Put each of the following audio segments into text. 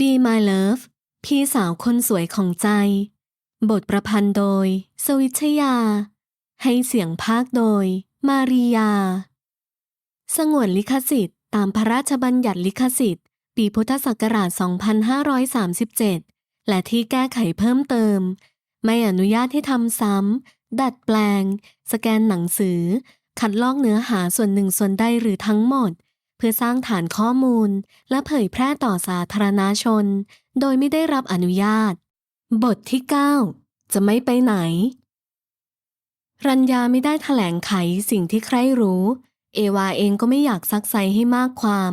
Be My Love พี่สาวคนสวยของใจ บทประพันธ์โดย สวิชยา ให้เสียงภาคโดย มาริยา สงวนลิขสิทธิ์ ตามพระราชบัญญัติลิขสิทธิ์ ปีพุทธศักราช 2537 และที่แก้ไขเพิ่มเติม ไม่อนุญาตให้ทำซ้ำ ดัดแปลง สแกนหนังสือ คัดลอกเนื้อหาส่วนหนึ่งส่วนใดหรือทั้งหมด เพื่อสร้างฐานข้อมูล และเผยแพร่ต่อสาธารณชน โดยไม่ได้รับอนุญาต บทที่ 9 จะไม่ไปไหน รัญญาไม่ได้แถลงไขสิ่งที่ใครรู้ เอวาเองก็ไม่อยากซักไซให้มากความ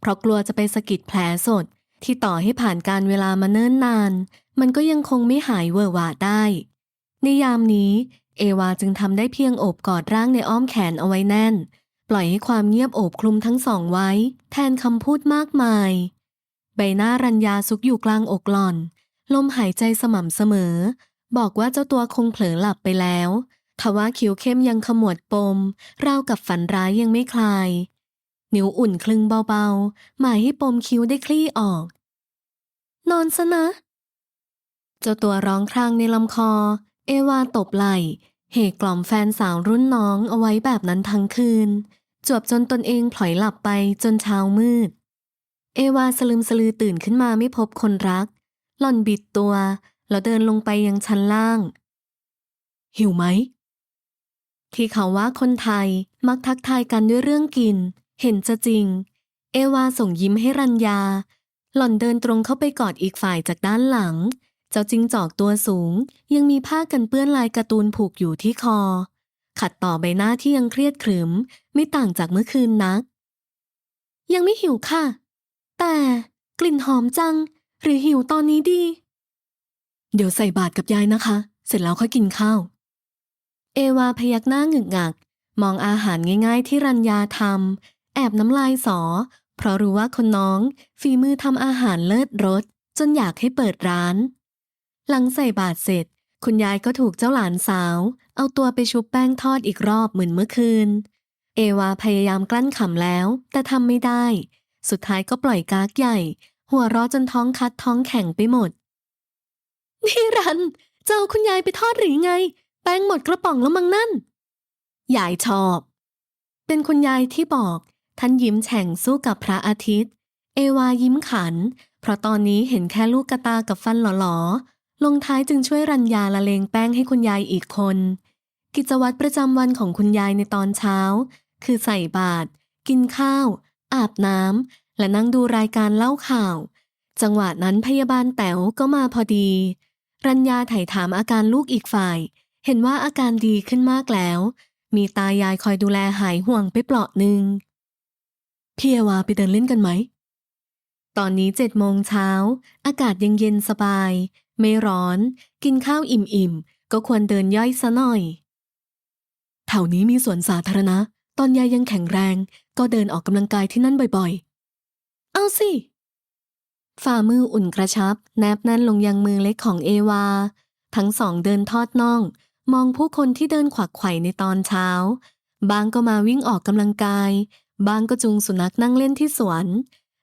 เพราะกลัวจะไปสะกิดแผลสดที่ต่อให้ผ่านการเวลามาเนิ่นนาน มันก็ยังคงไม่หายเวอร์วาได้ ในยามนี้ เอวาจึงทำได้เพียงโอบกอดร่างในอ้อมแขนเอาไว้แน่น ปล่อยให้ความเงียบโอบคลุมทั้งสองไว้ แทนคำพูดมากมาย ใบหน้ารัญญาซุกอยู่กลางอกหล่อน ลมหายใจสม่ำเสมอ บอกว่าเจ้าตัวคงเผลอหลับไปแล้วทว่าคิ้วเข้มยังขมวดปม ราวกับฝันร้ายยังไม่คลาย นิ้วอุ่นคลึงเบาๆ หมายให้ปมคิ้วได้คลี่ออก นอนซะนะ เจ้าตัวร้องครางในลำคอ เอวาตบไหล่ เหกล่อมแฟนสาวรุ่นน้องเอาไว้แบบนั้นทั้งคืน จวบจนตนเองพลอยหลับไปจนเช้ามืด เอวาสลืมสลือตื่นขึ้นมาไม่พบคนรัก หล่อนบิดตัว แล้วเดินลงไปยังชั้นล่าง หิวไหม ที่เขาว่าคนไทยมักทักทายกันด้วยเรื่องกิน เห็นจะจริง เอวาส่งยิ้มให้รัญญา หล่อนเดินตรงเข้าไปกอดอีกฝ่ายจากด้านหลัง เจ้าจิงจอกตัวสูง ยังมีผ้ากันเปื้อนลายการ์ตูนผูกอยู่ที่คอ ขัดต่อใบหน้าที่ยังเครียดขรึม ไม่ต่างจากเมื่อคืนนัก ยังไม่หิวค่ะ แต่กลิ่นหอมจัง หรือหิวตอนนี้ดี เดี๋ยวใส่บาตรกับยายนะคะ เสร็จแล้วค่อยกินข้าว เอวาพยักหน้าหงึกงัก มองอาหารง่าย ๆ ที่รัญญาทำแอบน้ำลายสอ เพราะรู้ว่าคนน้องฝีมือทำอาหารเลิศรสจนอยากให้เปิดร้าน หลังใส่บาตรเสร็จ คุณยายก็ถูกเจ้าหลานสาว เอาตัวไปชุบแป้งทอดอีกรอบเหมือนเมื่อคืน เอวาพยายามกลั้นขำแล้ว แต่ทำไม่ได้ สุดท้ายก็ปล่อยกากใหญ่ หัวเร้อจนท้องคัดท้องแข็งไปหมด นี่รัน เจะเอาคุณยายไปทอดหรือไง แป้งหมดกระป๋องแล้วมั้งนั่น ยายชอบ เป็นคุณยายที่บอก ท่านยิ้มแฉ่งสู้กับพระอาทิตย์ เอวายิ้มขัน เพราะตอนนี้เห็นแค่ลูกกระตากับฟันหลอๆ ลงท้ายจึงช่วยรัญญาละเลงแป้งให้คุณยายอีกคน กิจวัตรประจำวันของคุณยายในตอนเช้า คือใส่บาตรกินข้าว อาบน้ำและนั่งดูรายการเล่าข่าว จังหวะนั้นพยาบาลแต๋วก็มาพอดี รัญญาไถ่ถามอาการลูกอีกฝ่าย เห็นว่าอาการดีขึ้นมากแล้ว มีตายายคอยดูแลหายห่วงไปเปลาะหนึ่งพี่เอวาไปเดินเล่นกันไหม ตอนนี้เจ็ดโมงเช้า อากาศยังเย็นสบาย ไม่ร้อน กินข้าวอิ่มๆ ก็ควรเดินย่อยซะหน่อย แถวนี้มีสวนสาธารณะ ตอนยายยังแข็งแรง ก็เดินออกกำลังกายที่นั่นบ่อยๆ เอาสิ ฝ่ามืออุ่นกระชับ แนบแน่นลงยังมือเล็กของเอวา ทั้งสองเดินทอดน่อง มองผู้คนที่เดินขวักไขว่ในตอนเช้า บางก็มาวิ่งออกกำลังกาย บางก็จูงสุนัขนั่งเล่นที่สวน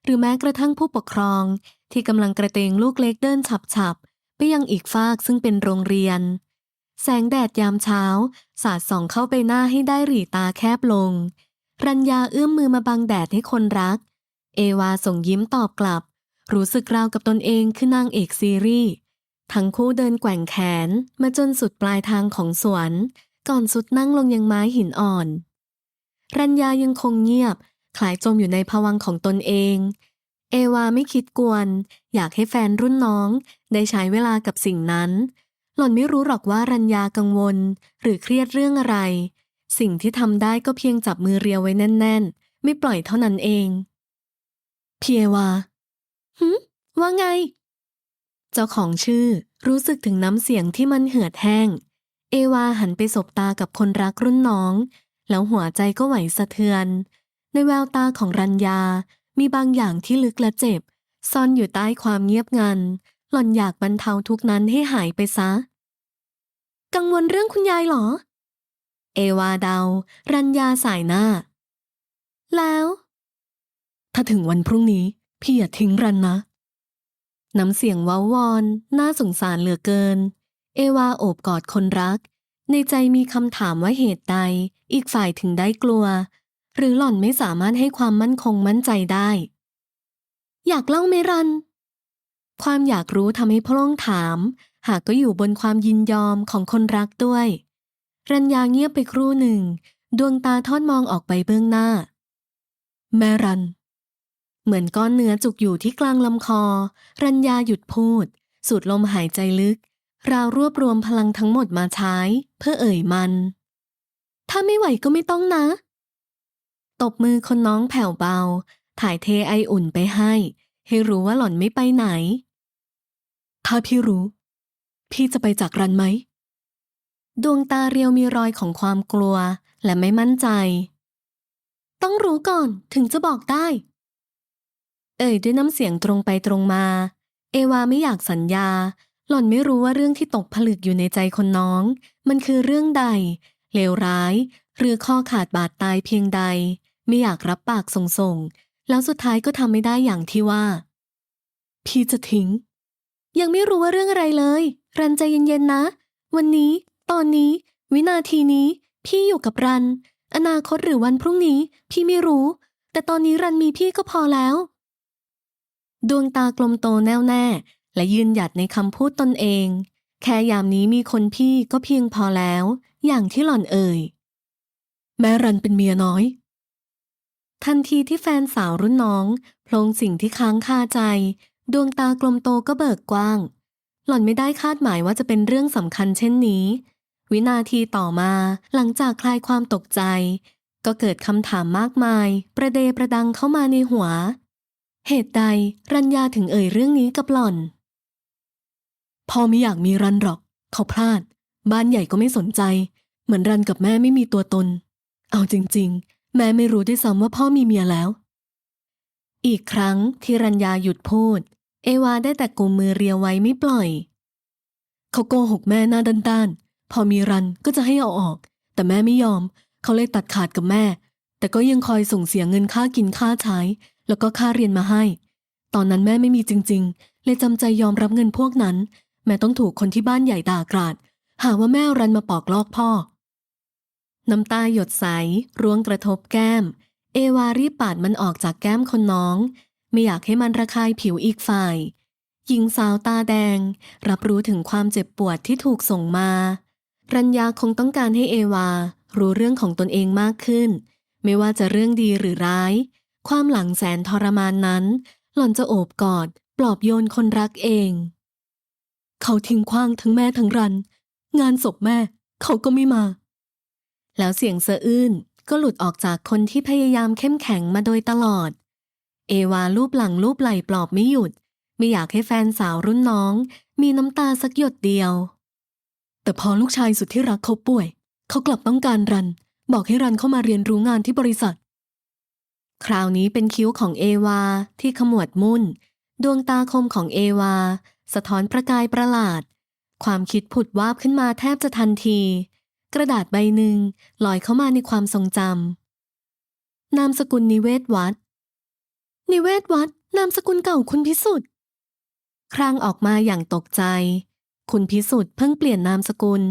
หรือแม้กระทั่งผู้ปกครองที่กำลังกระเตงลูกเล็กเดินฉับๆ ไปยังอีกฟากซึ่งเป็นโรงเรียน แสงแดดยามเช้า สาดส่องเข้าไปหน้าให้ได้หรี่ตาแคบลง รัญญาเอื้อมมือมาบังแดดให้คนรัก เอวาส่งยิ้มตอบกลับ รู้สึกราวกับตนเองคือนางเอกซีรีส์ทั้งคู่เดินแกว่งแขนมาจนสุดปลายทางของสวน ก่อนสุดนั่งลงยังไม้หินอ่อน รัญญายังคงเงียบคล้ายจมอยู่ในภวังของตนเอง เอวาไม่คิดกวน อยากให้แฟนรุ่นน้อง ได้ใช้เวลากับสิ่งนั้น หล่อนไม่รู้หรอกว่ารัญญากังวล หรือเครียดเรื่องอะไร สิ่งที่ทำได้ก็เพียงจับมือเรียวไว้แน่น ๆ ไม่ปล่อยเท่านั้นเองพี่เอวาหึว่าไง เจ้าของชื่อรู้สึกถึงน้ำเสียงที่มันเหือดแห้ง เอวาหันไปสบตากับคนรักรุ่นน้อง แล้วหัวใจก็ไหวสะเทือน ในแววตาของรัญญา มีบางอย่างที่ลึกและเจ็บ ซ่อนอยู่ใต้ความเงียบงัน หล่อนอยากบรรเทาทุกนั้นให้หายไปซะ กังวลเรื่องคุณยายเหรอ เอวาเดา รัญญาสายหน้า แล้ว ถ้าถึงวันพรุ่งนี้ พี่อย่าทิ้งรันนะ น้ำเสียงว้าวอน น่าสงสารเหลือเกิน เอวาโอบกอดคนรัก ในใจมีคำถามว่าเหตุใด อีกฝ่ายถึงได้กลัว หรือหล่อนไม่สามารถให้ความมั่นคงมั่นใจได้ อยากเล่าไหมรัน ความอยากรู้ทำให้พล่องถาม หากก็อยู่บนความยินยอมของคนรักด้วย รัญญาเงียบไปครู่หนึ่ง ดวงตาทอดมองออกไปเบื้องหน้า แม่รัน เหมือนก้อนเนื้อจุกอยู่ที่กลางลำคอ รัญญาหยุดพูด สูดลมหายใจลึกราวรวบรวมพลังทั้งหมดมาใช้ เพื่อเอ่ยมัน ถ้าไม่ไหวก็ไม่ต้องนะ ตบมือคนน้องแผ่วเบา ถ่ายเทไออุ่นไปให้ ให้รู้ว่าหล่อนไม่ไปไหน ถ้าพี่รู้ พี่จะไปจากรันไหม ดวงตาเรียวมีรอยของความกลัวและไม่มั่นใจ ต้องรู้ก่อนถึงจะบอกได้ เอ่ยด้วยน้ำเสียงตรงไปตรงมา เอวาไม่อยากสัญญา หล่อนไม่รู้ว่าเรื่องที่ตกผลึกอยู่ในใจคนน้อง มันคือเรื่องใดเลวร้าย หรือข้อขาดบาดตายเพียงใด ไม่อยากรับปากส่งๆ แล้วสุดท้ายก็ทำไม่ได้อย่างที่ว่า พี่จะทิ้ง ยังไม่รู้ว่าเรื่องอะไรเลย รันใจเย็นๆนะ วันนี้ ตอนนี้ วินาทีนี้ พี่อยู่กับรัน อนาคตหรือวันพรุ่งนี้ พี่ไม่รู้ แต่ตอนนี้รันมีพี่ก็พอแล้ว ดวงตากลมโตแน่วแน่ และยืนหยัดในคำพูดตนเอง แค่ยามนี้มีคนพี่ก็เพียงพอแล้ว อย่างที่หล่อนเอ่ยแม้รันเป็นเมียน้อย ทันทีที่แฟนสาวรุ่นน้องโพลงสิ่งที่ค้างคาใจ ดวงตากลมโตก็เบิกกว้าง หล่อนไม่ได้คาดหมายว่าจะเป็นเรื่องสำคัญเช่นนี้ วินาทีต่อมาหลังจากคลายความตกใจ ก็เกิดคำถามมากมาย ประเดประดังเข้ามาในหัว เหตุใดรัญญาถึงเอ่ยเรื่องนี้กับหล่อนพ่อไม่อยากมีรันหรอก เขาพลาด บ้านใหญ่ก็ไม่สนใจ เหมือนรันกับแม่ไม่มีตัวตน เอาจริง ๆ แม่ไม่รู้ด้วยซ้ำว่าพ่อมีเมียแล้ว อีกครั้งที่รัญญาหยุดพูด เอวาได้แต่กุมมือเรียวไว้ไม่ปล่อย เขาโกหกแม่หน้าด้านๆ พอมีรันก็จะให้เอาออก แต่แม่ไม่ยอม เขาเลยตัดขาดกับแม่ แต่ก็ยังคอยส่งเสียเงินค่ากินค่าใช้ แล้วก็ค่าเรียนมาให้ ตอนนั้นแม่ไม่มีจริง ๆ เลยจำใจยอมรับเงินพวกนั้น แม่ต้องถูกคนที่บ้านใหญ่ด่ากราด หาว่าแม่รันมาปอกลอกพ่อ น้ำตาหยดใสร่วงกระทบแก้ม เอวารีบปาดมันออกจากแก้มคนน้อง ไม่อยากให้มันระคายผิวอีกฝ่าย หญิงสาวตาแดง รับรู้ถึงความเจ็บปวดที่ถูกส่งมา รัญญาคงต้องการให้เอวา รู้เรื่องของตนเองมากขึ้น ไม่ว่าจะเรื่องดีหรือร้าย ความหลังแสนทรมานนั้น หล่อนจะโอบกอด ปลอบโยนคนรักเอง เขาทิ้งขว้างทั้งแม่ทั้งรัน งานศพแม่ เขาก็ไม่มา แล้วเสียงสะอื้นก็หลุดออกจากคนที่พยายามเข้มแข็งมาโดยตลอด เอวาลูบหลังลูบไหล่ปลอบไม่หยุด ไม่อยากให้แฟนสาวรุ่นน้อง มีน้ำตาสักหยดเดียว แต่พอลูกชายสุดที่รักเขาป่วย เขากลับต้องการรัน บอกให้รันเข้ามาเรียนรู้งานที่บริษัท คราวนี้เป็นคิ้วของเอวาที่ขมวดมุ่น ดวงตาคมของเอวา สะท้อนประกายประหลาด ความคิดผุดวาบขึ้นมาแทบจะทันที กระดาษใบหนึ่งลอยเข้ามาในความทรงจำนามสกุลนิเวศวัด นิเวศวัดนามสกุลเก่าคุณพิสุทธิ์ครางออกมาอย่างตกใจ คุณพิสุทธิ์เพิ่งเปลี่ยนนามสกุล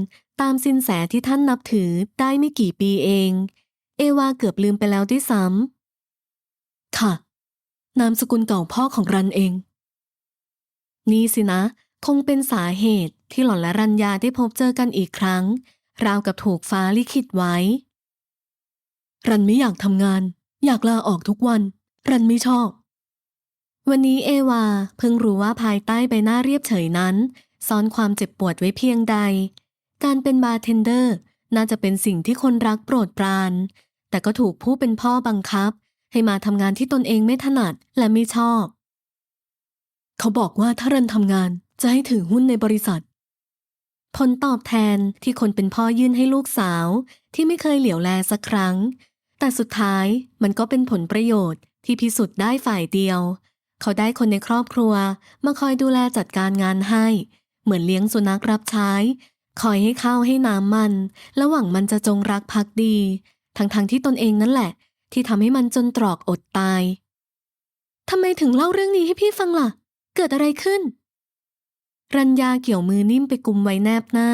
ตามสินแสที่ท่านนับถือได้ไม่กี่ปีเอง เอวาเกือบลืมไปแล้วด้วยซ้ำค่ะ นามสกุลเก่าพ่อของรันเอง นี่สินะ คงเป็นสาเหตุที่หล่อนและรัญญาได้พบเจอกันอีกครั้ง ราวกับถูกฟ้าลิขิตไว้ รันไม่อยากทำงาน อยากลาออกทุกวัน รันไม่ชอบ วันนี้เอวาเพิ่งรู้ว่าภายใต้ใบหน้าเรียบเฉยนั้นซ่อนความเจ็บปวดไว้เพียงใด การเป็นบาร์เทนเดอร์น่าจะเป็นสิ่งที่คนรักโปรดปราน แต่ก็ถูกผู้เป็นพ่อบังคับ ให้มาทำงานที่ตนเองไม่ถนัดและไม่ชอบ เขาบอกว่าถ้ารันทำงานจะให้ถือหุ้นในบริษัท ผลตอบแทนที่คนเป็นพ่อยื่นให้ลูกสาว ที่ไม่เคยเหลียวแลสักครั้ง แต่สุดท้ายมันก็เป็นผลประโยชน์ที่พิสุทธิ์ได้ฝ่ายเดียว เขาได้คนในครอบครัว มาคอยดูแลจัดการงานให้ เหมือนเลี้ยงสุนัขรับใช้ คอยให้ข้าวให้น้ำมัน และหวังมันจะจงรักภักดี ทั้งๆทที่ตนเองนั่นแหละ ที่ทำให้มันจนตรอกอดตายทำไมถึงเล่าเรื่องนี้ให้พี่ฟังล่ะ เกิดอะไรขึ้น รัญญาเกี่ยวมือนิ่มไปกุมไว้แนบหน้า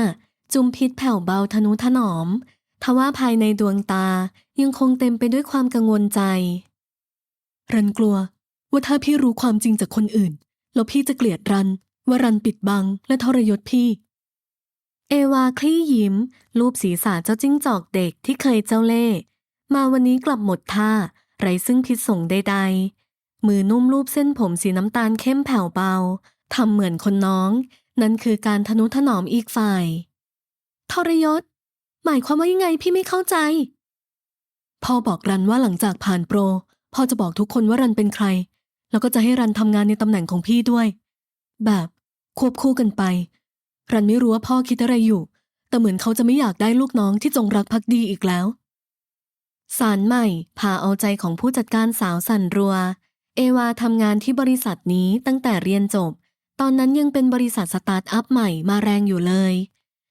จุมพิษแผ่วเบาทนุถนอม ทว่าภายในดวงตายังคงเต็มไปด้วยความกังวลใจ รันกลัว ว่าถ้าพี่รู้ความจริงจากคนอื่น แล้วพี่จะเกลียดรัน ว่ารันปิดบังและทรยศพี่ เอวาคลี่ยิ้ม รูปศีรษะเจ้าจิ้งจอกเด็กที่เคยเจ้าเล่ห์มาวันนี้กลับหมดท่า ไร้ซึ่งพิษสงใดๆ มือนุ่มรูปเส้นผมสีน้ำตาลเข้มแผ่วเบา ทำเหมือนคนน้อง นั่นคือการทนุถนอมอีกฝ่าย ทรยศ หมายความว่ายังไงพี่ไม่เข้าใจพ่อบอกรันว่าหลังจากผ่านโปร พ่อจะบอกทุกคนว่ารันเป็นใคร แล้วก็จะให้รันทำงานในตำแหน่งของพี่ด้วย แบบควบคู่กันไป รันไม่รู้ว่าพ่อคิดอะไรอยู่ แต่เหมือนเขาจะไม่อยากได้ลูกน้องที่จงรักภักดีอีกแล้วสารใหม่พาเอาใจของผู้จัดการสาวสันรัว เอวาทำงานที่บริษัทนี้ตั้งแต่เรียนจบ ตอนนั้นยังเป็นบริษัทสตาร์ทอัพใหม่มาแรงอยู่เลย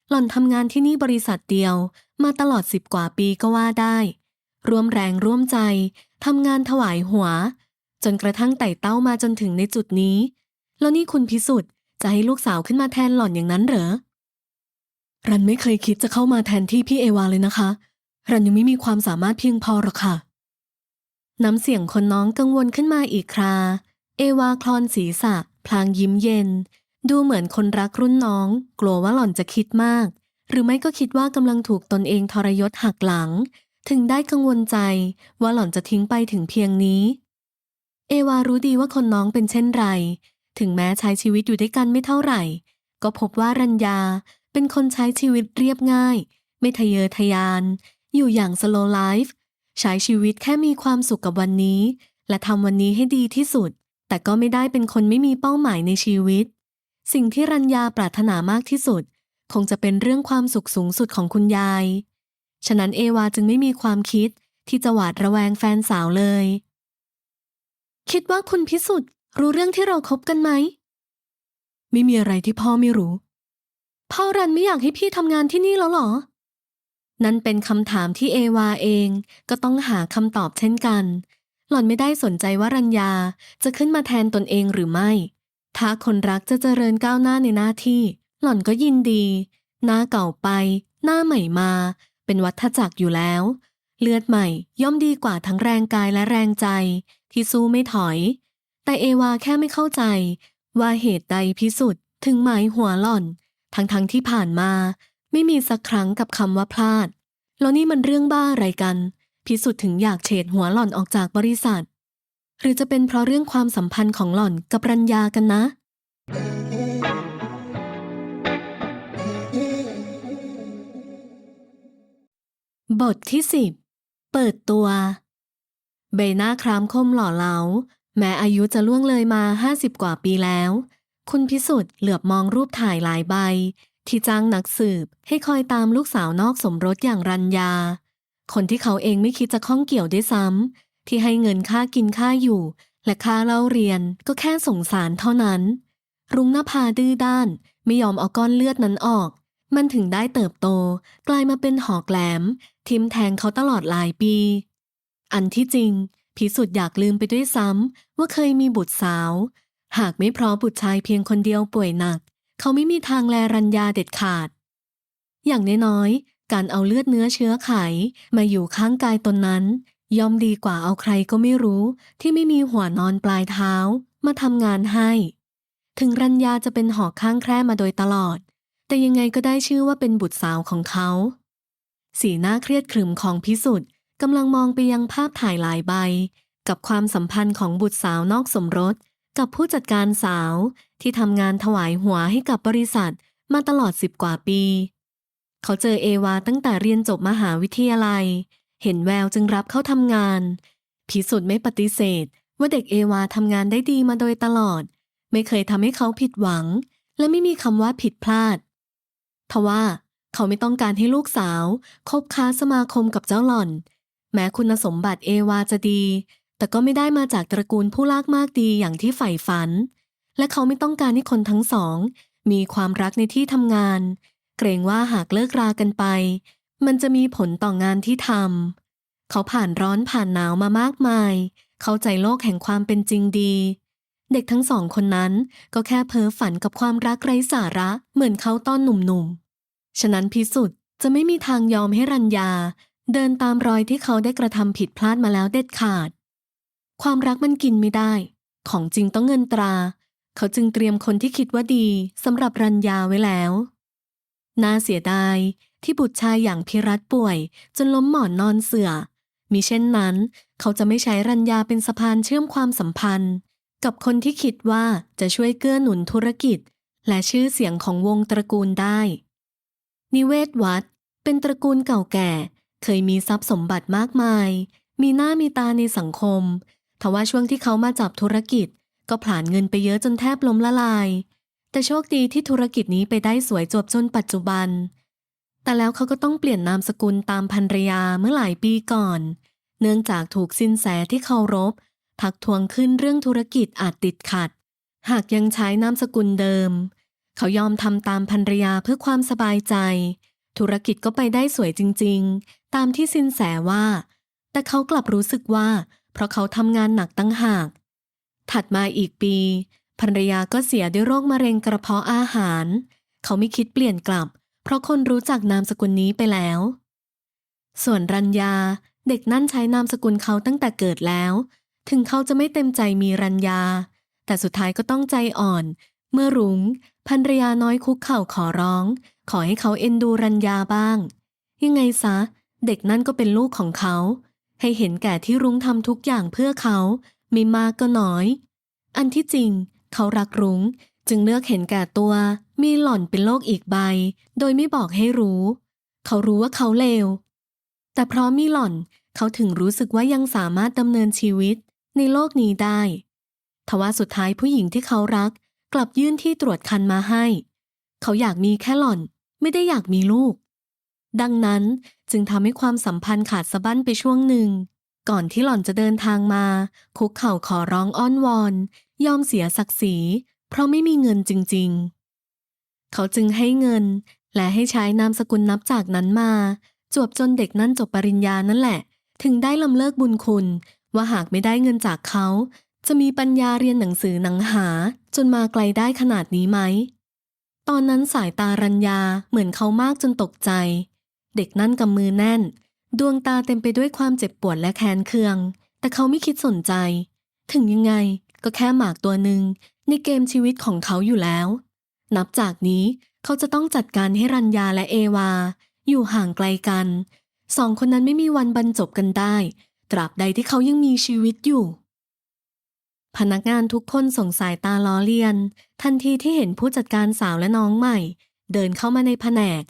หล่อนทำงานที่นี่บริษัทเดียว มาตลอดสิบกว่าปีก็ว่าได้ ร่วมแรงร่วมใจทำงานถวายหัว จนกระทั่งไต่เต้ามาจนถึงในจุดนี้ แล้วนี่คุณพิสุทธิ์จะให้ลูกสาวขึ้นมาแทนหล่อนอย่างนั้นเหรอ รันไม่เคยคิดจะเข้ามาแทนที่พี่เอวาเลยนะคะ รันยังไม่มีความสามารถเพียงพอหรอกค่ะ น้ำเสียงคนน้องกังวลขึ้นมาอีกครา เอวาคลอนศีรษะ พลางยิ้มเย็น ดูเหมือนคนรักรุ่นน้อง กลัวว่าหล่อนจะคิดมาก หรือไม่ก็คิดว่ากำลังถูกตนเองทรยศหักหลัง ถึงได้กังวลใจว่าหล่อนจะทิ้งไปถึงเพียงนี้ เอวารู้ดีว่าคนน้องเป็นเช่นไร ถึงแม้ใช้ชีวิตอยู่ด้วยกันไม่เท่าไหร่ ก็พบว่ารัญญาเป็นคนใช้ชีวิตเรียบง่าย ไม่ทะเยอทะยาน อยู่อย่าง slow life ใช้ชีวิตแค่มีความสุขกับวันนี้ และทำวันนี้ให้ดีที่สุด แต่ก็ไม่ได้เป็นคนไม่มีเป้าหมายในชีวิต สิ่งที่รัญญาปรารถนามากที่สุด คงจะเป็นเรื่องความสุขสูงสุดของคุณยาย ฉะนั้นเอวาจึงไม่มีความคิดที่จะหวาดระแวงแฟนสาวเลย คิดว่าคุณพิสุทธิ์รู้เรื่องที่เราคบกันไหม ไม่มีอะไรที่พ่อไม่รู้ พ่อรันไม่อยากให้พี่ทำงานที่นี่แล้วเหรอ นั่นเป็นคำถามที่เอวาเองก็ต้องหาคำตอบเช่นกัน หล่อนไม่ได้สนใจว่ารัญญาจะขึ้นมาแทนตนเองหรือไม่ ถ้าคนรักจะเจริญก้าวหน้าในหน้าที่ หล่อนก็ยินดี หน้าเก่าไป หน้าใหม่มา เป็นวัฏจักรอยู่แล้ว เลือดใหม่ย่อมดีกว่าทั้งแรงกายและแรงใจ ที่สู้ไม่ถอย แต่เอวาแค่ไม่เข้าใจ ว่าเหตุใดพิสุทธิ์ถึงหมายหัวหล่อน ทั้งๆทที่ผ่านมา ไม่มีสักครั้งกับคำว่าพลาด แล้วนี่มันเรื่องบ้าอะไรกัน พิสุทธิ์ถึงอยากเฉดหัวหล่อนออกจากบริษัท หรือจะเป็นเพราะเรื่องความสัมพันธ์ของหล่อนกับรัญญากันนะ บทที่สิบเปิดตัว ใบหน้าครามคมหล่อเหลา แม้อายุจะล่วงเลยมาห้าสิบกว่าปีแล้ว คุณพิสุทธิ์เหลือบมองรูปถ่ายหลายใบ ที่จ้างนักสืบให้คอยตามลูกสาวนอกสมรสอย่างรัญญา คนที่เขาเองไม่คิดจะข้องเกี่ยวด้วยซ้ำที่ให้เงินค่ากินค่าอยู่ และค่าเล่าเรียนก็แค่สงสารเท่านั้น รุ้งนภาดื้อด้าน ไม่ยอมเอาก้อนเลือดนั้นออก มันถึงได้เติบโต กลายมาเป็นหอกแหลม ทิมแทงเขาตลอดหลายปี อันที่จริงพิสุทธ์อยากลืมไปด้วยซ้ำว่าเคยมีบุตรสาว หากไม่เพราะบุตรชายเพียงคนเดียวป่วยหนัก เขาไม่มีทางแลรัญญาเด็ดขาด อย่างน้อย การเอาเลือดเนื้อเชื้อไข มาอยู่ข้างกายตนนั้น ย่อมดีกว่าเอาใครก็ไม่รู้ ที่ไม่มีหัวนอนปลายเท้า มาทำงานให้ ถึงรัญญาจะเป็นหอกข้างแคร่มาโดยตลอด แต่ยังไงก็ได้ชื่อว่าเป็นบุตรสาวของเขา สีหน้าเครียดขรึมของพิสุทธิ์กำลังมองไปยังภาพถ่ายหลายใบ กับความสัมพันธ์ของบุตรสาวนอกสมรส กับผู้จัดการสาวที่ทำงานถวายหัวให้กับบริษัทมาตลอดสิบกว่าปี เขาเจอเอวาตั้งแต่เรียนจบมหาวิทยาลัย เห็นแววจึงรับเข้าทำงาน พิสุทธ์ไม่ปฏิเสธ ว่าเด็กเอวาทำงานได้ดีมาโดยตลอด ไม่เคยทำให้เขาผิดหวัง และไม่มีคำว่าผิดพลาดทว่าเขาไม่ต้องการให้ลูกสาว คบค้าสมาคมกับเจ้าหล่อน แม้คุณสมบัติเอวาจะดี แต่ก็ไม่ได้มาจากตระกูลผู้ลากมากดีอย่างที่ใฝ่ฝัน และเขาไม่ต้องการให้คนทั้งสอง มีความรักในที่ทำงาน เกรงว่าหากเลิกรากันไป มันจะมีผลต่องานที่ทำเขาผ่านร้อนผ่านหนาวมามากมาย เข้าใจโลกแห่งความเป็นจริงดี เด็กทั้งสองคนนั้นก็แค่เพ้อฝันกับความรักไร้สาระเหมือนเขาตอนหนุ่มๆ ฉะนั้นพิสุทธิ์จะไม่มีทางยอมให้รัญญา เดินตามรอยที่เขาได้กระทำผิดพลาดมาแล้วเด็ดขาด ความรักมันกินไม่ได้ ของจริงต้องเงินตรา เขาจึงเตรียมคนที่คิดว่าดีสำหรับรัญญาไว้แล้ว น่าเสียดายที่บุตรชายอย่างพิรัตป่วย จนล้มหมอนนอนเสือมิเช่นนั้น เขาจะไม่ใช้รัญญาเป็นสะพานเชื่อมความสัมพันธ์ กับคนที่คิดว่าจะช่วยเกื้อหนุนธุรกิจ และชื่อเสียงของวงตระกูลได้ นิเวศวัดเป็นตระกูลเก่าแก่ เคยมีทรัพย์สมบัติมากมาย มีหน้ามีตาในสังคมทว่าช่วงที่เขามาจับธุรกิจ ก็ผลาญเงินไปเยอะจนแทบล้มละลาย แต่โชคดีที่ธุรกิจนี้ไปได้สวยจบจนปัจจุบัน แต่แล้วเขาก็ต้องเปลี่ยนนามสกุลตามภรรยาเมื่อหลายปีก่อน เนื่องจากถูกสินแสที่เคารพทักทวงขึ้นเรื่องธุรกิจอาจติดขัด หากยังใช้นามสกุลเดิม เขายอมทำตามภรรยาเพื่อความสบายใจ ธุรกิจก็ไปได้สวยจริง ๆ ตามที่สินแสว่า แต่เขากลับรู้สึกว่า เพราะเขาทำงานหนักตั้งหาก ถัดมาอีกปี ภรรยาก็เสียด้วยโรคมะเร็งกระเพาะอาหาร เขาไม่คิดเปลี่ยนกลับ เพราะคนรู้จักนามสกุลนี้ไปแล้ว ส่วนรัญญาเด็กนั่นใช้นามสกุลเขาตั้งแต่เกิดแล้ว ถึงเขาจะไม่เต็มใจมีรัญญา แต่สุดท้ายก็ต้องใจอ่อน เมื่อรุง้งภรรยาน้อยคุกเข่าขอร้อง ขอให้เขาเอ็นดูรัญญาบ้าง ยังไงซะ เด็กนั่นก็เป็นลูกของเขา ให้เห็นแก่ที่รุ้งทำทุกอย่างเพื่อเขา ไม่มากก็น้อย อันที่จริง เขารักรุง้ง จึงเลือกเห็นแก่ตัว มีหล่อนเป็นโลกอีกใบ โดยไม่บอกให้รู้ เขารู้ว่าเขาเลว แต่เพราะมีหล่อนเขาถึงรู้สึกว่ายังสามารถดำเนินชีวิตในโลกนี้ได้ ทว่าสุดท้ายผู้หญิงที่เขารัก กลับยื่นที่ตรวจคันมาให้ เขาอยากมีแค่หล่อน ไม่ได้อยากมีลูก ดังนั้นจึงทำให้ความสัมพันธ์ขาดสะบั้นไปช่วงหนึ่ง ก่อนที่หล่อนจะเดินทางมา คุกเข่าขอร้องอ้อนวอน ยอมเสียศักดิ์ศรีเพราะไม่มีเงินจริง ๆ เขาจึงให้เงิน และให้ใช้นามสกุลนับจากนั้นมา จวบจนเด็กนั่นจบปริญญานั่นแหละ ถึงได้ลำเลิกบุญคุณ ว่าหากไม่ได้เงินจากเขา จะมีปัญญาเรียนหนังสือหนังหา จนมาไกลได้ขนาดนี้ไหมตอนนั้นสายตารัญญาเหมือนเขามากจนตกใจ เด็กนั่นกำมือแน่น ดวงตาเต็มไปด้วยความเจ็บปวดและแค้นเคือง แต่เขาไม่คิดสนใจ ถึงยังไงก็แค่หมากตัวหนึ่งในเกมชีวิตของเขาอยู่แล้ว นับจากนี้เขาจะต้องจัดการให้รัญญาและเอวา อยู่ห่างไกลกัน สองคนนั้นไม่มีวันบรรจบกันได้ ตราบใดที่เขายังมีชีวิตอยู่ พนักงานทุกคนส่งสายตาล้อเลียน ทันทีที่เห็นผู้จัดการสาวและน้องใหม่ เดินเข้ามาในแผนก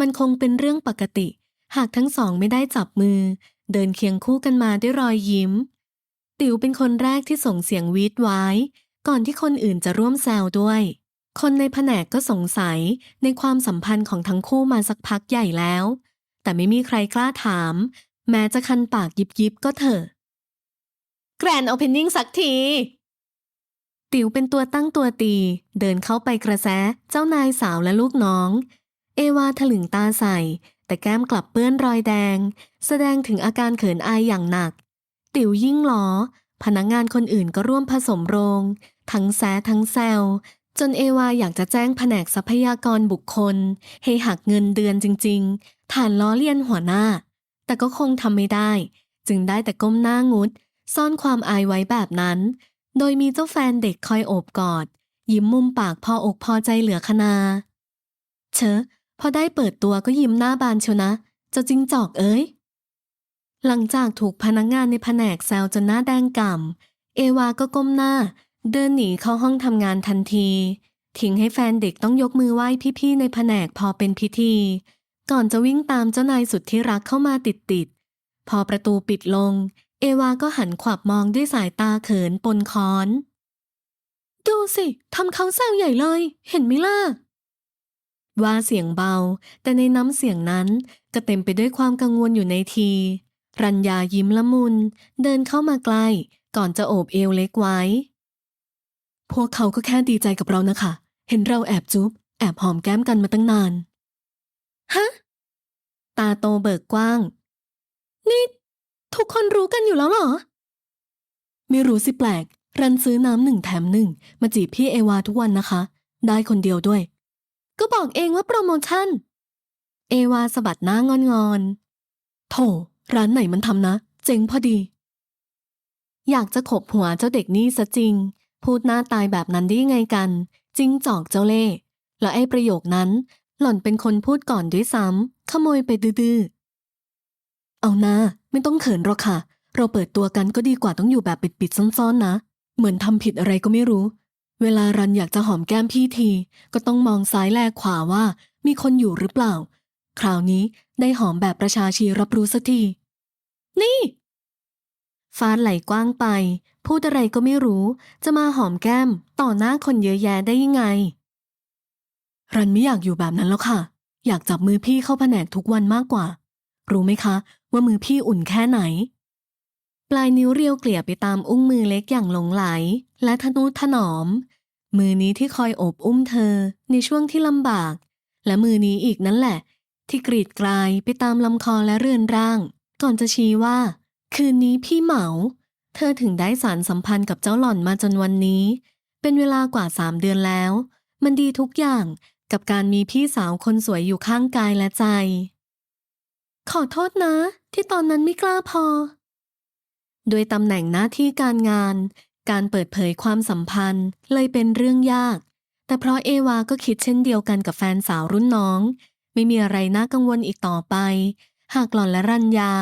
มันคงเป็นเรื่องปกติ หากทั้งสองไม่ได้จับมือ เดินเคียงคู่กันมาด้วยรอยยิ้ม ติ๋วเป็นคนแรกที่ส่งเสียงวีดไว้ ก่อนที่คนอื่นจะร่วมแซวด้วย คนในแผนกก็สงสัยในความสัมพันธ์ของทั้งคู่มาสักพักใหญ่แล้ว แต่ไม่มีใครกล้าถาม แม้จะคันปากยิบยิบๆก็เถอะแกรนโอเพนนิ่งสักที ติ๋วเป็นตัวตั้งตัวตี เดินเข้าไปกระแสเจ้านายสาวและลูกน้อง เอวาถลึงตาใส่ แต่แก้มกลับเปื้อนรอยแดง แสดงถึงอาการเขินอายอย่างหนัก ติ๋วยิ่งล้อพนักงานคนอื่นก็ร่วมผสมโรง ทั้งแซทั้งแซวจนเอวาอยากจะแจ้งแผนกทรัพยากรบุคคล ให้หักเงินเดือนจริง ๆ ฐานล้อเลียนหัวหน้า แต่ก็คงทำไม่ได้ จึงได้แต่ก้มหน้างุด ซ่อนความอายไว้แบบนั้น โดยมีเจ้าแฟนเด็กคอยโอบกอด ยิ้มมุมปากพออกพอใจเหลือขนา เชอะ พอได้เปิดตัวก็ยิ้มหน้าบานเชียวนะเจ้าจิงจอกเอ้ย หลังจากถูกพนักงานในแผนกแซวจนหน้าแดงก่ำเอวาก็ก้มหน้า เดินหนีเข้าห้องทำงานทันที ทิ้งให้แฟนเด็กต้องยกมือไหว้พี่ๆในแผนกพอเป็นพิธี ก่อนจะวิ่งตามเจ้านายสุดที่รักเข้ามาติดๆพอประตูปิดลง เอวาก็หันขวับมองด้วยสายตาเขินปนค้อน ดูสิทำเขาแซวใหญ่เลย เห็นไหมล่ะ ว่าเสียงเบา แต่ในน้ำเสียงนั้นก็เต็มไปด้วยความกังวลอยู่ในที รัญญายิ้มละมุน เดินเข้ามาใกล้ ก่อนจะโอบเอวเล็กไว้ พวกเขาก็แค่ดีใจกับเรานะคะ เห็นเราแอบจุ๊บ แอบหอมแก้มกันมาตั้งนาน ฮะ ตาโตเบิกกว้าง นี่ทุกคนรู้กันอยู่แล้วเหรอ ไม่รู้สิแปลก รันซื้อน้ำหนึ่งแถมหนึ่งมาจีบพี่เอวาทุกวันนะคะ ได้คนเดียวด้วย ก็บอกเองว่าโปรโมชั่น เอวาสะบัดหน้างอนงอนๆโถร้านไหนมันทำนะ เจ๋งพอดี อยากจะขบหัวเจ้าเด็กนี่ซะจริง พูดหน้าตายแบบนั้นได้ยังไงกัน จิ้งจอกเจ้าเล่ห์แล้วไอ้ประโยคนั้น หล่อนเป็นคนพูดก่อนด้วยซ้ำขโมยไปดื้อเอานะไม่ต้องเขินหรอกค่ะ เราเปิดตัวกันก็ดีกว่าต้องอยู่แบบปิดๆซ่อนๆนะ เหมือนทำผิดอะไรก็ไม่รู้ เวลารันอยากจะหอมแก้มพี่ที ก็ต้องมองซ้ายแลขวาว่า มีคนอยู่หรือเปล่า คราวนี้ได้หอมแบบประชาชีรับรู้สักที นี่ ฟ้าไหลกว้างไป พูดอะไรก็ไม่รู้ จะมาหอมแก้มต่อหน้าคนเยอะแยะได้ยังไง รันไม่อยากอยู่แบบนั้นแล้วค่ะ อยากจับมือพี่เข้าแผนกทุกวันมากกว่า รู้ไหมคะ ว่ามือพี่อุ่นแค่ไหนปลายนิ้วเรียวเกลี่ยไปตามอุ้งมือเล็กอย่างหลงไหล และทนุถนอม มือนี้ที่คอยโอบอุ้มเธอในช่วงที่ลำบาก และมือนี้อีกนั่นแหละ ที่กรีดกลายไปตามลำคอและเรือนร่าง ก่อนจะชี้ว่า คืนนี้พี่เหมา เธอถึงได้สารสัมพันธ์กับเจ้าหล่อนมาจนวันนี้ เป็นเวลากว่าสามเดือนแล้ว มันดีทุกอย่างกับการมีพี่สาวคนสวยอยู่ข้างกายและใจ ขอโทษนะ ที่ตอนนั้นไม่กล้าพอ ด้วยตำแหน่งหน้าที่การงาน การเปิดเผยความสัมพันธ์เลยเป็นเรื่องยาก แต่เพราะเอวาก็คิดเช่นเดียวกันกับแฟนสาวรุ่นน้อง ไม่มีอะไรน่ากังวลอีกต่อไป หากหล่อนและรัญญา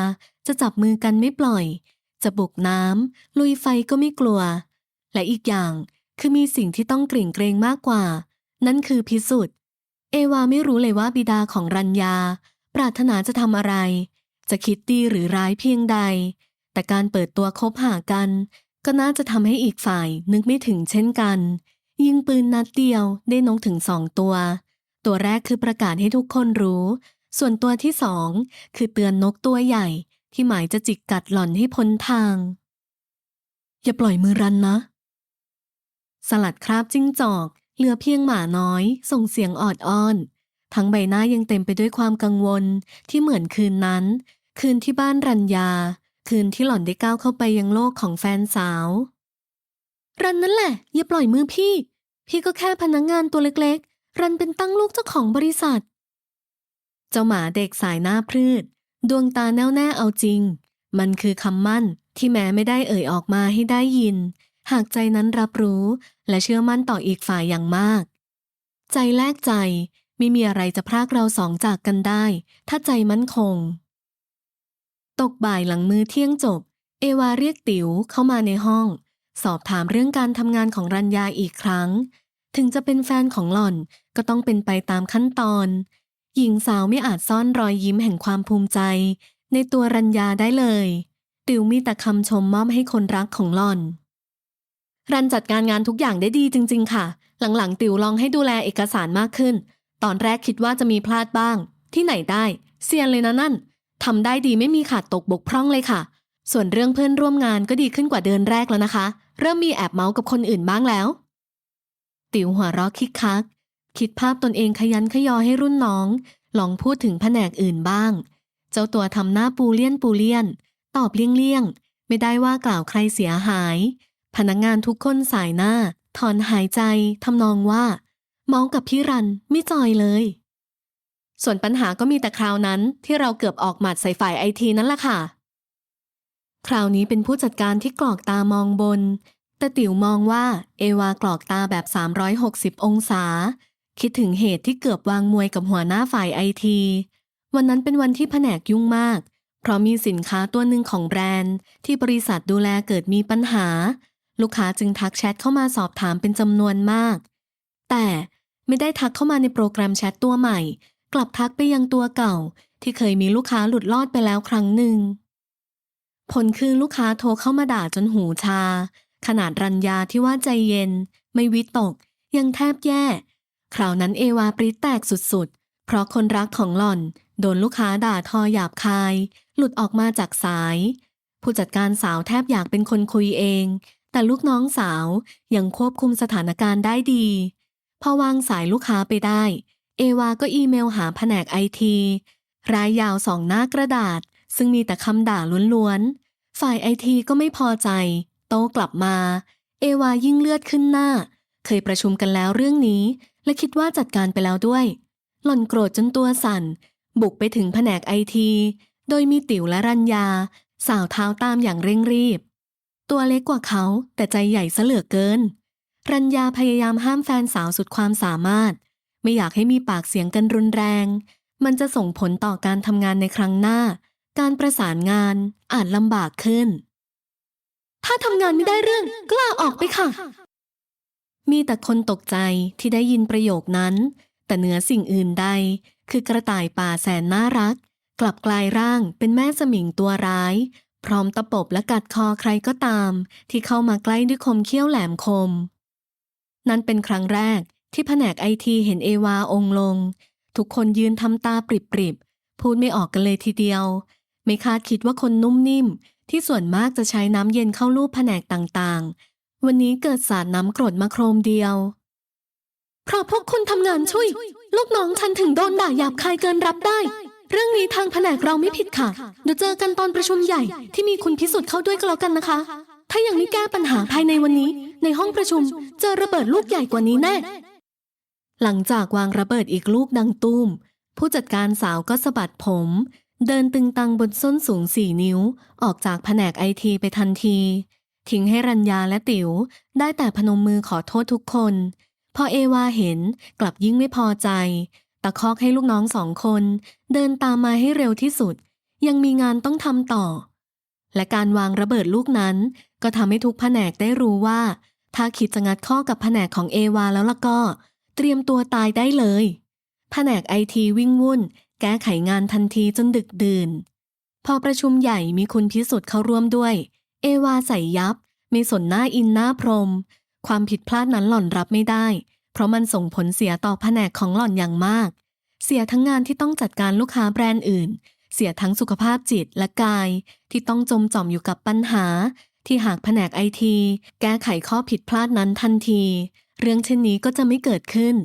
จะจับมือกันไม่ปล่อย จะบุกน้ำลุยไฟก็ไม่กลัว และอีกอย่างคือมีสิ่งที่ต้องเกรงเกรงมากกว่า นั่นคือพิสุทธิ์เอวาไม่รู้เลยว่าบิดาของรัญญา ปรารถนาจะทำอะไร จะคิดดีหรือร้ายเพียงใด แต่การเปิดตัวคบหากัน ก็น่าจะทำให้อีกฝ่ายนึกไม่ถึงเช่นกัน ยิงปืนนัดเดียวได้นกถึงสองตัว ตัวแรกคือประกาศให้ทุกคนรู้ ส่วนตัวที่สองคือเตือนนกตัวใหญ่ ที่หมายจะจิกกัดหล่อนให้พ้นทาง อย่าปล่อยมือรันนะ สลัดคราบจิ้งจอก เหลือเพียงหมาน้อย ส่งเสียงออดอ้อน ทั้งใบหน้ายังเต็มไปด้วยความกังวลที่เหมือนคืนนั้น คืนที่บ้านรัญญา คืนที่หล่อนได้ก้าวเข้าไปยังโลกของแฟนสาว รันนั่นแหละ อย่าปล่อยมือพี่ พี่ก็แค่พนักงงานตัวเล็กๆ รันเป็นตั้งลูกเจ้าของบริษัท เจ้าหมาเด็กสายหน้าพรืดดวงตาแน่วแน่เอาจริง มันคือคำมั่นที่แม้ไม่ได้เอ่ยออกมาให้ได้ยิน หากใจนั้นรับรู้และเชื่อมั่นต่ออีกฝ่ายอย่างมาก ใจแลกใจไม่มีอะไรจะพรากเราสองจากกันได้ ถ้าใจมั่นคง ตกบ่ายหลังมือเที่ยงจบ เอวาเรียกติ๋วเข้ามาในห้อง สอบถามเรื่องการทำงานของรัญญาอีกครั้ง ถึงจะเป็นแฟนของหล่อนก็ต้องเป็นไปตามขั้นตอน หญิงสาวไม่อาจซ่อนรอยยิ้มแห่งความภูมิใจ ในตัวรัญญาได้เลย ติ๋วมีแต่คำชมมอบให้คนรักของหล่อน รันจัดการงานทุกอย่างได้ดีจริง ๆ ค่ะ หลังๆ ติ๋วลองให้ดูแลเอกสารมากขึ้น ตอนแรกคิดว่าจะมีพลาดบ้าง ที่ไหนได้เซียนเลยนะนั่น ทำได้ดีไม่มีขาดตกบกพร่องเลยค่ะ ส่วนเรื่องเพื่อนร่วมงานก็ดีขึ้นกว่าเดือนแรกแล้วนะคะ เริ่มมีแอบเมาส์กับคนอื่นบ้างแล้ว ติ๋วหัวเราะคิกคัก คิดภาพตนเองขยันขยอให้รุ่นน้อง ลองพูดถึงแผนกอื่นบ้าง เจ้าตัวทำหน้าปูเลี่ยนปูเลี่ยน ตอบเลี่ยงเลี่ยงๆไม่ได้ว่ากล่าวใครเสียหาย พนักงานทุกคนสายหน้า ถอนหายใจทำนองว่า เมากับพี่รันไม่จอยเลย ส่วนปัญหาก็มีแต่คราวนั้นที่เราเกือบออกหมัดใส่ฝ่ายไอทีนั่นแหละค่ะ คราวนี้เป็นผู้จัดการที่กรอกตามองบน แต่ติ๋วมองว่าเอวากรอกตาแบบ 360 องศา คิดถึงเหตุที่เกือบวางมวยกับหัวหน้าฝ่ายไอทีวันนั้นเป็นวันที่แผนกยุ่งมาก เพราะมีสินค้าตัวหนึ่งของแบรนด์ ที่บริษัทดูแลเกิดมีปัญหา ลูกค้าจึงทักแชทเข้ามาสอบถามเป็นจำนวนมาก แต่ไม่ได้ทักเข้ามาในโปรแกรมแชทตัวใหม่ กลับทักไปยังตัวเก่า ที่เคยมีลูกค้าหลุดลอดไปแล้วครั้งหนึ่ง ผลคือลูกค้าโทรเข้ามาด่าจนหูชา ขนาดรัญญาที่ว่าใจเย็น ไม่วิตก ยังแทบแย่ คราวนั้นเอวาปริแตกสุดๆ เพราะคนรักของหล่อน โดนลูกค้าด่าทอหยาบคาย หลุดออกมาจากสาย ผู้จัดการสาวแทบอยากเป็นคนคุยเอง แต่ลูกน้องสาวยังควบคุมสถานการณ์ได้ดี พอวางสายลูกค้าไปได้ เอวาก็อีเมลหาแผนกไอทีรายยาวสองหน้ากระดาษ ซึ่งมีแต่คำด่าล้วนๆ ฝ่ายไอทีก็ไม่พอใจ โต้กลับมา เอวายิ่งเลือดขึ้นหน้า เคยประชุมกันแล้วเรื่องนี้ และคิดว่าจัดการไปแล้วด้วย หล่อนโกรธจนตัวสั่น บุกไปถึงแผนกไอทีโดยมีติ๋วและรัญญา สาวเท้าตามอย่างเร่งรีบ ตัวเล็กกว่าเขาแต่ใจใหญ่เหลือเกิน รัญญาพยายามห้ามแฟนสาวสุดความสามารถ ไม่อยากให้มีปากเสียงกันรุนแรง มันจะส่งผลต่อการทำงานในครั้งหน้า การประสานงานอาจลำบากขึ้น ถ้าทำงานไม่ได้เรื่องก็ลาออกไปค่ะ มีแต่คนตกใจที่ได้ยินประโยคนั้น แต่เหนือสิ่งอื่นใด คือกระต่ายป่าแสนน่ารัก กลับกลายร่างเป็นแม่สมิงตัวร้าย พร้อมตะปบและกัดคอใครก็ตาม ที่เข้ามาใกล้ด้วยคมเขี้ยวแหลมคม นั่นเป็นครั้งแรก ที่แผนกไอทีเห็นเอวาองลง ทุกคนยืนทำตาปริบๆ พูดไม่ออกกันเลยทีเดียว ไม่คาดคิดว่าคนนุ่มนิ่ม ที่ส่วนมากจะใช้น้ำเย็นเข้าลูบแผนกต่างๆ วันนี้เกิดสาดน้ำกรดมาโครมเดียว เพราะพวกคุณทำงานช่วย ลูกน้องฉันถึงโดนด่าหยาบคายเกินรับได้ เรื่องนี้ทางแผนกเราไม่ผิดค่ะเดี๋ยวเจอกันตอนประชุมใหญ่ที่มีคุณพิสุทธิ์เข้าด้วยก็แล้วกันนะคะ ถ้ายังไม่แก้ปัญหาภายในวันนี้ ในห้องประชุมเจอระเบิดลูกใหญ่กว่านี้แน่ หลังจากวางระเบิดอีกลูกดังตุ้ม ผู้จัดการสาวก็สะบัดผม เดินตึงตังบนส้นสูงสี่นิ้ว ออกจากแผนกไอทีไปทันที ทิ้งให้รัญญาและติ๋ว ได้แต่พนมมือขอโทษทุกคน พอเอวาเห็นกลับยิ่งไม่พอใจ ตะคอกให้ลูกน้องสองคน เดินตามมาให้เร็วที่สุด ยังมีงานต้องทำต่อ และการวางระเบิดลูกนั้น ก็ทำให้ทุกแผนกได้รู้ว่า ถ้าคิดจะงัดข้อกับแผนกของเอวาแล้วล่ะก็ เตรียมตัวตายได้เลย แผนกไอทีวิ่งวุ่น แก้ไขงานทันทีจนดึกดื่น พอประชุมใหญ่มีคุณพิสุทธิ์เข้าร่วมด้วย เอวาใส่ยับ ไม่สนหน้าอินหน้าพรม ความผิดพลาดนั้นหล่อนรับไม่ได้ เพราะมันส่งผลเสียต่อแผนกของหล่อนอย่างมาก เสียทั้งงานที่ต้องจัดการลูกค้าแบรนด์อื่น เสียทั้งสุขภาพจิตและกาย ที่ต้องจมจ่อมอยู่กับปัญหาที่หากแผนกไอที แก้ไขข้อผิดพลาดนั้นทันที เรื่องเช่นนี้ก็จะไม่เกิดขึ้น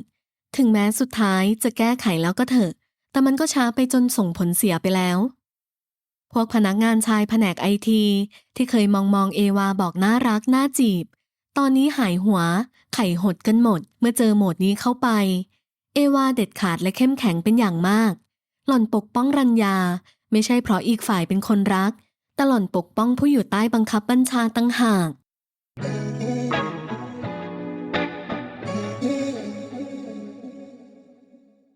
ถึงแม้สุดท้ายจะแก้ไขแล้วก็เถอะ แต่มันก็ช้าไปจนส่งผลเสียไปแล้ว พวกพนักงานชายแผนกไอทีที่เคยมองมองเอวาบอกน่ารักน่าจีบ ตอนนี้หายหัว ไข่หดกันหมด เมื่อเจอโหมดนี้เข้าไป เอวาเด็ดขาดและเข้มแข็งเป็นอย่างมาก หล่อนปกป้องรัญญา ไม่ใช่เพราะอีกฝ่ายเป็นคนรัก แต่หล่อนปกป้องผู้อยู่ใต้บังคับบัญชาตั้งหาก